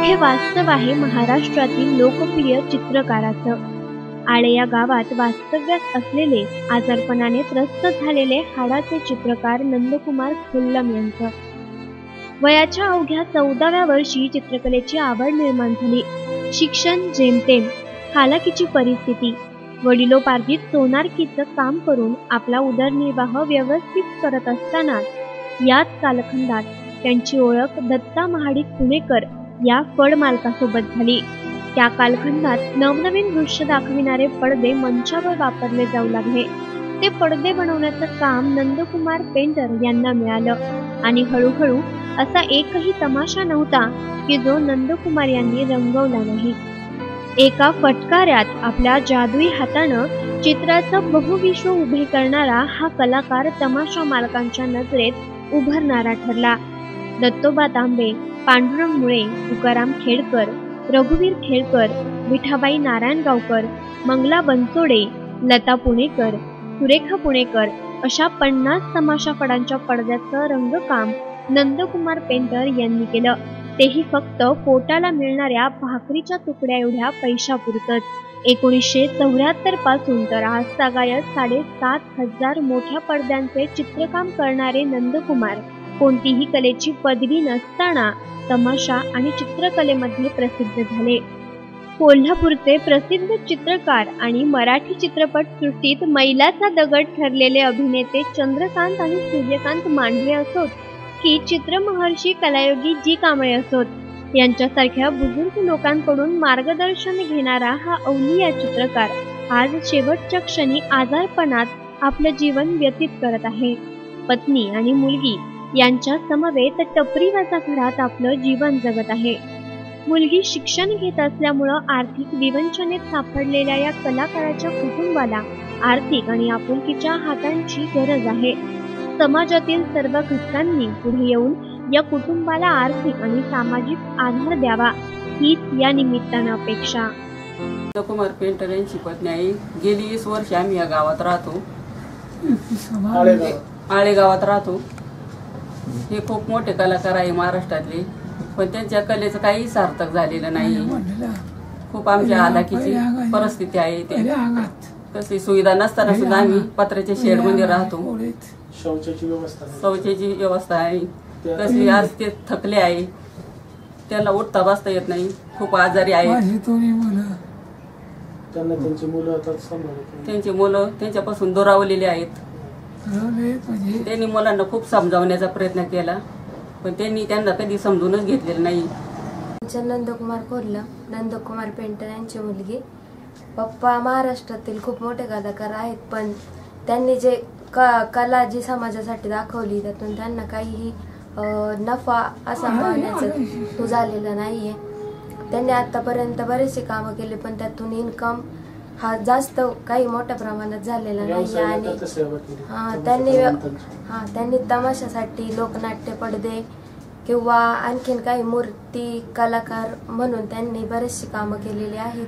हे वास्तव आहे महाराष्ट्रातील लोकप्रिय चित्रकाराचं. आळे या गावात वास्तव्यात असलेले आजारपणाने त्रस्त झालेले हाडाचे चित्रकार नंदकुमार खुल्लम यांचं. वयाच्या अवघ्या चौदाव्या वर्षी चित्रकलेची आवड निर्माण झाली. शिक्षण जेमतेम हालाकीची परिस्थिती वडिलोपार्जित सोनारकीचं काम करून आपला उदरनिर्वाह व्यवस्थित करत असताना याच कालखंडात त्यांची ओळख दत्ता महाडिक पुणेकर या फळ मालकासोबत झाली. त्या कालखंडात नवनवीन दृश्य दाखविणारे पडदे मंचावर वापरले जाऊ लागले. ते पडदे बनवण्याचं काम नंदकुमार पेंटर यांना मिळालं. आणि हळूहळू असा एकही तमाशा नव्हता की जो नंदकुमार यांनी रंगवला नाही. एका फटकाऱ्यात आपल्या जादुई हातानं चित्राचं बहुविश्व उभे करणारा हा कलाकार तमाशा मालकांच्या नजरेत उभारणारा ठरला. दत्तोबा तांबे पांडुरंग मुळे तुकाराम खेडकर रघुवीर खेळकर विठाबाई नारायणगावकर मंगला बनसोडे लता पुणेकर सुरेखा पुणेकर अशा पन्नास तमाशा फडांच्या पडद्याचं रंगकाम नंदकुमार पेंटर यांनी केलं. तेही फक्त पोटाला मिळणाऱ्या भाकरीच्या तुकड्या एवढ्या पैशापुरतच. एकोणीसशे चौऱ्याहत्तरपासून तर आज सागायत साडेसात हजार मोठ्या पडद्यांचे चित्रकाम करणारे नंदकुमार कोणतीही कलेची पदवी नसताना तमाशा आणि चित्रकलेमध्ये प्रसिद्ध झाले. कोल्हापूरचे प्रसिद्ध चित्रकार आणि मराठी चित्रपट सृष्टीत मैलाचा दगड ठरलेले अभिनेते चंद्रकांत आणि सूर्यकांत मांडवे असोत की चित्रमहर्षी कलायोगी जी कांबळे असोत. यांच्यासारख्या बुजुर्ग लोकांकडून मार्गदर्शन घेणारा हा अवलिया चित्रकार आज शेवटच्या क्षणी आजारपणात आपलं जीवन व्यतीत करत आहे. पत्नी आणि मुलगी यांच्या समवेत टपरीवाचा घरात आपलं जीवन जगत आहे. मुलगी शिक्षण घेत असल्यामुळं आर्थिक विवंचनेत सापडलेल्या या कलाकाराच्या कुटुंबाला आर्थिक आणि आपुलकीच्या हातांची गरज आहे. समाजातील सर्व घटकांनी पुढे येऊन या कुटुंबाला आर्थिक आणि सामाजिक आधार द्यावा हीच या निमित्तानं अपेक्षा. कुमार पेंटर यांची पत्नी आहे गेली वीस वर्ष आम्ही या गावात राहतो. आळे गावात राहतो. हे खूप मोठे कलाकार आहे महाराष्ट्रातले पण त्यांच्या कलेचं काही सार्थक झालेलं नाही. खूप आमच्या हालाकीची परिस्थिती आहे ते. कशी सुविधा नसताना सुद्धा आम्ही पत्र्याच्या शेडमध्ये राहतो. शौचाची व्यवस्था नाही. शौचाची व्यवस्था आहे. कशी आज ते थकले आहे. त्याला उठता बसता येत नाही. खूप आजारी आहे त्यांना त्यांची मुलं आता सांभाळत नाही. त्यांची मुलं त्यांच्यापासून दुरावलेली आहेत. त्यांनी मुलांना खूप समजावण्याचा प्रयत्न केला पण त्यांनी त्यांना कधी समजूनच घेतलेलं नाही. आमच्या नंदकुमार कोल्हा नंदकुमार पेंटर यांची मुलगी. पप्पा महाराष्ट्रातील खूप मोठे कलाकार आहेत पण त्यांनी जे क कला जी समाजासाठी दाखवली त्यातून त्यांना काहीही अं, नफा असा पाहण्याचं तो झालेला नाहीये. त्यांनी आतापर्यंत बरेचसे कामं केले पण त्यातून इन्कम हा जास्त काही मोठ्या प्रमाणात झालेला नाही आणि. हा त्यांनी. हा त्यांनी तमाशासाठी लोकनाट्य पडदे किंवा आणखीन काही मूर्ती कलाकार म्हणून त्यांनी बरेचशी कामं केलेली आहेत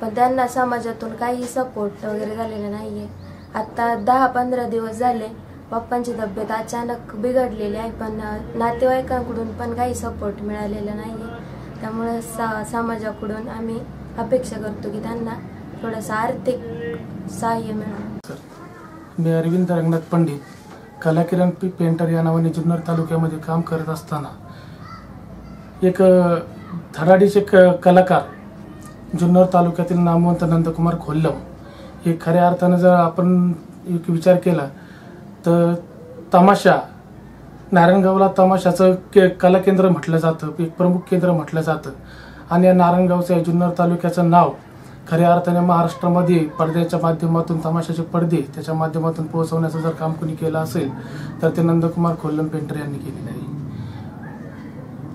पण त्यांना समाजातून काही सपोर्ट वगैरे झालेला नाहीये आता दहा पंधरा दिवस झाले पप्पांची तब्येत अचानक बिघडलेली आहे पण नातेवाईकांकडून पण काही सपोर्ट मिळालेला नाहीये त्यामुळे सा समाजाकडून आम्ही अपेक्षा करतो की त्यांना थोडंसं आर्थिक सहाय्य मिळावं. मी अरविंद रंगनाथ पंडित कलाकिरण पी पेंटर या नावाने जुन्नर तालुक्यामध्ये काम करत असताना एक अ, धडाडीचे क कलाकार जुन्नर तालुक्यातील नामवंत नंदकुमार खोल्लम हे खऱ्या अर्थानं जर आपण एक विचार केला तर तमाशा नारायणगावला तमाशाचं के कला केंद्र म्हटलं जातं एक प्रमुख केंद्र म्हटलं जातं. आणि या नारायणगावचं या जुन्नर तालुक्याचं नाव खऱ्या अर्थाने महाराष्ट्रामध्ये पडद्याच्या माध्यमातून तमाशाचे पडदे त्याच्या माध्यमातून पोहोचवण्याचं जर काम कोणी केलं असेल तर ते नंदकुमार खोल्लम पेंटर यांनी केलेलं आहे.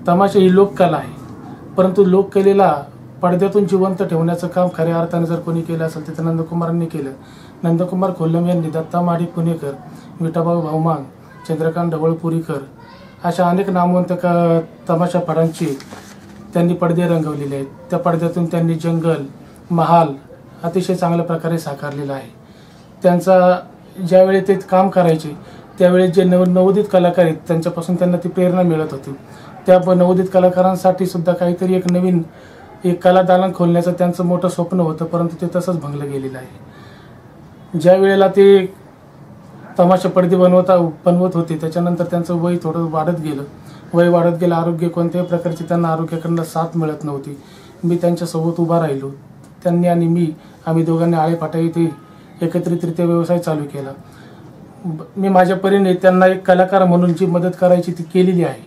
तमाशा ही लोककला आहे. परंतु लोककलेला पडद्यातून जिवंत ठेवण्याचं काम खऱ्या अर्थाने जर कोणी केलं असेल तर ते नंदकुमारांनी केलं. नंदकुमार खोल्लम यांनी दत्ता माडी पुणेकर विठाभाऊ भाऊमान चंद्रकांत ढवळपुरीकर अशा अनेक नामवंत तमाशा फडांची त्यांनी पडदे रंगवलेले आहेत. त्या पडद्यातून त्यांनी जंगल महाल अतिशय चांगल्या प्रकारे साकारलेला आहे. त्यांचा ज्यावेळी ते काम करायचे त्यावेळी जे नव नवोदित कलाकार आहेत त्यांच्यापासून त्यांना ती प्रेरणा मिळत होती. त्या नवोदित कलाकारांसाठी सुद्धा काहीतरी एक नवीन एक कला दालन खोलण्याचं त्यांचं मोठं स्वप्न होतं परंतु ते तसंच भंगलं गेलेलं आहे. ज्या वेळेला ते तमाशा पडदे बनवता बनवत होते त्याच्यानंतर त्यांचं वय थोडं वाढत गेलं. वय वाढत गेलं आरोग्य कोणत्याही प्रकारची त्यांना आरोग्याकडनं साथ मिळत नव्हती. मी त्यांच्यासोबत उभा राहिलो. त्यांनी आणि मी आम्ही दोघांनी आळेपाटा येथे एकत्रितरित्या व्यवसाय चालू केला. मी माझ्या परीने त्यांना एक कलाकार म्हणून जी मदत करायची ती केलेली आहे.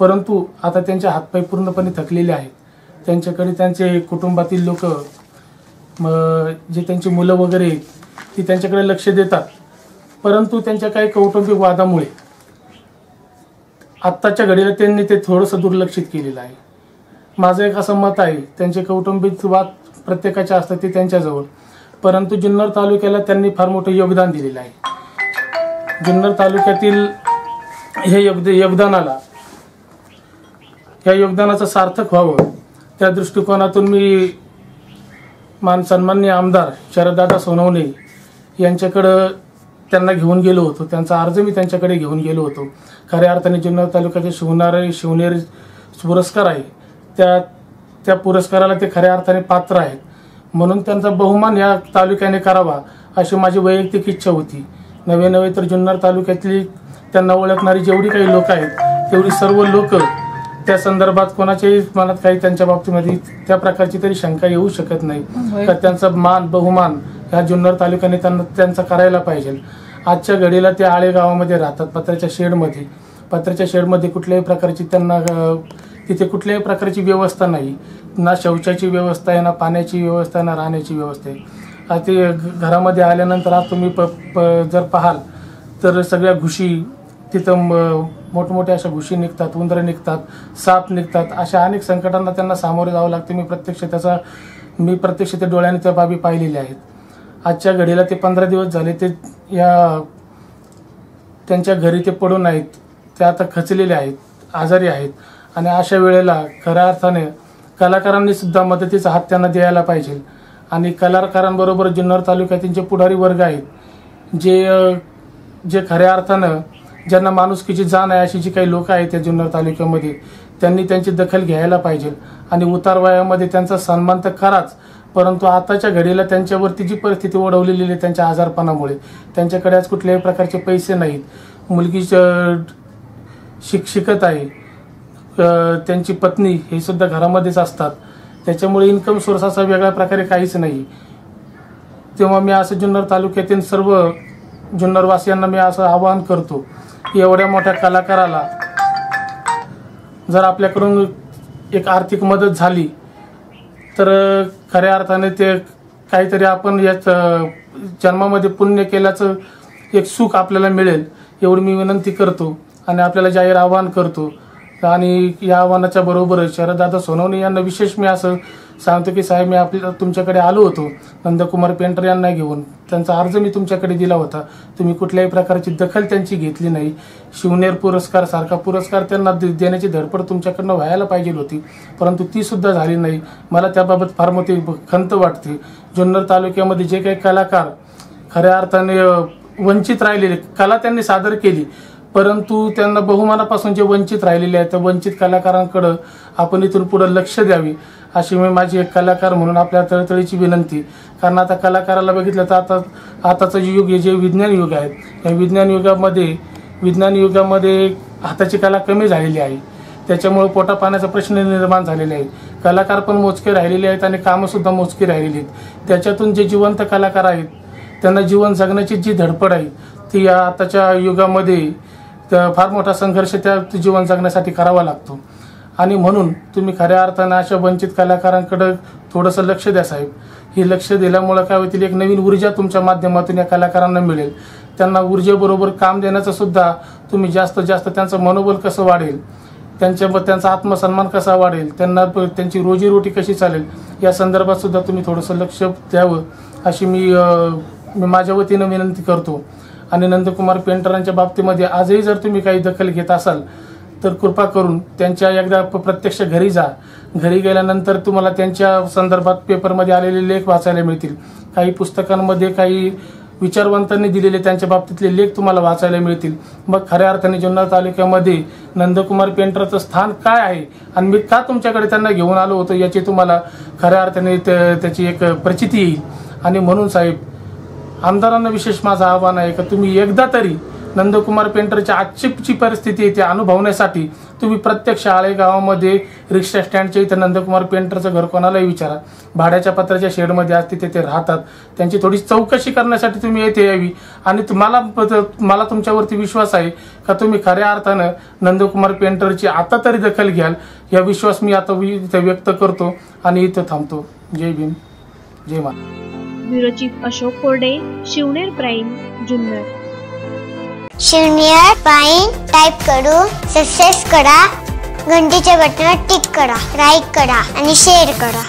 परंतु आता त्यांचे हातपाय पूर्णपणे थकलेले आहेत. त्यांच्याकडे त्यांचे कुटुंबातील लोक जे त्यांची मुलं वगैरे आहेत, ती त्यांच्याकडे लक्ष देतात. परंतु त्यांच्या काही कौटुंबिक वादामुळे आत्ताच्या घडीला त्यांनी ते थोडंसं दुर्लक्षित केलेलं आहे. माझं एक असं मत आहे त्यांचे कौटुंबिक वाद प्रत्येकाच्या असतात ते त्यांच्याजवळ. परंतु जुन्नर तालुक्याला त्यांनी फार मोठं योगदान दिलेलं आहे. जुन्नर तालुक्यातील हे योगद योगदानाला या योगदानाचं सार्थक व्हावं त्या दृष्टिकोनातून मी मान सन्मान्य आमदार शरददादा सोनवणे यांच्याकडं त्यांना घेऊन गेलो होतो. त्यांचा अर्ज मी त्यांच्याकडे घेऊन गेलो होतो. खऱ्या अर्थाने जुन्नर तालुक्याचे शिवणारे शिवनेर पुरस्कार आहे. त्या त्या पुरस्काराला ते खऱ्या अर्थाने पात्र आहेत. म्हणून त्यांचा बहुमान या तालुक्याने करावा अशी माझी वैयक्तिक इच्छा होती. नवे नवे तर जुन्नर तालुक्यातली त्यांना ओळखणारी जेवढी काही लोक आहेत तेवढी सर्व लोक त्या संदर्भात कोणाच्याही मनात काही त्यांच्या बाबतीमध्ये त्या प्रकारची तरी शंका येऊ शकत नाही. का त्यांचा मान बहुमान ह्या जुन्नर तालुक्याने त्यांना त्यांचा करायला पाहिजे. आजच्या घडीला ते आळे गावामध्ये राहतात पत्र्याच्या शेडमध्ये. पत्र्याच्या शेडमध्ये कुठल्याही प्रकारची त्यांना तिथे कुठल्याही प्रकारची व्यवस्था नाही. ना शौचाची व्यवस्था आहे ना पाण्याची व्यवस्था आहे ना राहण्याची व्यवस्था आहे. ते घ- घरामध्ये आल्यानंतर आज तुम्ही प प- जर पाहाल तर सगळ्या घुशी तिथं म- मोठमोठ्या अशा घुशी निघतात उंदरं निघतात साप निघतात अशा अनेक संकटांना त्यांना सामोरे जावं लागते. मी प्रत्यक्ष त्याचा मी प्रत्यक्ष ते डोळ्याने त्या बाबी पाहिलेल्या आहेत. आजच्या घडीला ते पंधरा दिवस झाले ते या त्यांच्या घरी ते पडून आहेत ते आता खचलेले आहेत आजारी आहेत. आणि अशा वेळेला खऱ्या अर्थाने कलाकारांनी सुद्धा मदतीचा हात त्यांना द्यायला पाहिजे. आणि कलाकारांबरोबर जुन्नर तालुक्यातील जे पुढारी वर्ग आहेत जे जे खऱ्या अर्थानं ज्यांना माणुसकीची जाण आहे अशी जी काही लोक आहेत त्या जुन्नर तालुक्यामध्ये त्यांनी त्यांची दखल घ्यायला पाहिजे. आणि उतार वयामध्ये त्यांचा सन्मान तर कराच परंतु आताच्या घडीला त्यांच्यावरती जी परिस्थिती ओढवलेली आहे त्यांच्या आजारपणामुळे त्यांच्याकडे आज कुठल्याही प्रकारचे पैसे नाहीत. मुलगी शिक शिकत आहे त्यांची पत्नी हे सुद्धा घरामध्येच असतात. त्याच्यामुळे इन्कम सोर्स असा वेगळ्या प्रकारे काहीच नाही. तेव्हा मी असं जुन्नर तालुक्यातील सर्व जुन्नरवासियांना मी असं आवाहन करतो एवढ्या मोठ्या कलाकाराला जर आपल्याकडून एक आर्थिक मदत झाली तर खऱ्या अर्थाने ते काहीतरी आपण याच जन्मामध्ये पुण्य केल्याचं एक सुख आपल्याला मिळेल एवढी मी विनंती करतो आणि आपल्याला जाहीर आवाहन करतो. आणि या आव्हानाच्या बरोबरच शरददादा सोनवणे यांना विशेष मी असं सांगतो की साहेब मी आपल्या तुमच्याकडे आलो होतो. नंदकुमार पेंटर यांना घेऊन. त्यांचा अर्ज मी तुमच्याकडे दिला होता. तुम्ही कुठल्याही प्रकारची दखल त्यांची घेतली नाही. शिवनेर पुरस्कार सारखा पुरस्कार त्यांना दे- देण्याची धडपड तुमच्याकडनं व्हायला पाहिजे होती. परंतु ती सुद्धा झाली नाही. मला त्याबाबत फार मोठी खंत वाटते. जुन्नर तालुक्यामध्ये जे काही कलाकार खऱ्या अर्थाने वंचित राहिलेले कला त्यांनी सादर केली. परंतु त्यांना बहुमानापासून जे वंचित राहिलेले आहेत त्या वंचित कलाकारांकडं आपण इथून पुढे लक्ष द्यावी अशी मी माझी एक कलाकार म्हणून आपल्या तळतळीची विनंती. कारण आता कलाकाराला बघितलं तर आता आताचं जे युग हे जे विज्ञान युग आहे या विज्ञान युगामध्ये विज्ञान युगामध्ये हाताची कला कमी झालेली आहे. त्याच्यामुळे पोटापाण्याचा प्रश्न निर्माण झालेला आहे. कलाकार पण मोजके राहिलेले आहेत आणि कामंसुद्धा मोजकी राहिलेली आहेत. त्याच्यातून जे जिवंत कलाकार आहेत त्यांना जीवन जगण्याची जी धडपड आहे ती या आताच्या युगामध्ये त्या फार मोठा संघर्ष त्या जीवन जगण्यासाठी करावा लागतो. आणि म्हणून तुम्ही खऱ्या अर्थानं अशा वंचित कलाकारांकडं थोडंसं लक्ष द्या साहेब. हे लक्ष दिल्यामुळं काय होतील एक नवीन ऊर्जा तुमच्या माध्यमातून या कलाकारांना मिळेल. त्यांना ऊर्जेबरोबर काम देण्याचं सुद्धा तुम्ही जास्तीत जास्त त्यांचं मनोबल कसं वाढेल त्यांच्या त्यांचा आत्मसन्मान कसा वाढेल त्यांना प- त्यांची रोजीरोटी कशी चालेल या संदर्भात सुद्धा तुम्ही थोडंसं लक्ष द्यावं अशी मी मी माझ्या वतीनं विनंती करतो. आणि नंदकुमार पेंटरांच्या बाबतीमध्ये आजही जर तुम्ही काही दखल घेत असाल तर कृपा करून त्यांच्या एकदा प्रत्यक्ष घरी जा. घरी गेल्यानंतर तुम्हाला त्यांच्या संदर्भात पेपरमध्ये आलेले लेख वाचायला मिळतील. काही पुस्तकांमध्ये काही विचारवंतांनी दिलेले त्यांच्या बाबतीतले लेख तुम्हाला वाचायला मिळतील. मग खऱ्या अर्थाने जुन्नर तालुक्यामध्ये नंदकुमार पेंटरचं स्थान काय आहे आणि मी का तुमच्याकडे त्यांना घेऊन आलो होतो याची तुम्हाला खऱ्या अर्थाने त्याची एक प्रचिती येईल. आणि म्हणून साहेब आमदारांना विशेष माझं आव्हान आहे का तुम्ही एकदा तरी नंदकुमार पेंटरच्या आजची परिस्थिती इथे अनुभवण्यासाठी तुम्ही प्रत्यक्ष आळे गावामध्ये रिक्षा स्टँडच्या इथं नंदकुमार पेंटरचं घर कोणालाही विचारा. भाड्याच्या पत्राच्या शेडमध्ये आज तिथे ते राहतात. त्यांची थोडी चौकशी करण्यासाठी तुम्ही येथे यावी. आणि तुम्हाला मला तुमच्यावरती विश्वास आहे का तुम्ही खऱ्या अर्थानं नंदकुमार पेंटरची आता तरी दखल घ्याल? या विश्वास मी आता वि- इथं व्यक्त करतो आणि इथं थांबतो. जय भीम. जय मा bureau chief Ashok Korde Shivner prime Junnar. Shivner prime type करू सक्सेस करा घंटीच्या बटनावर टिक करा लाईक करा आणि शेअर करा.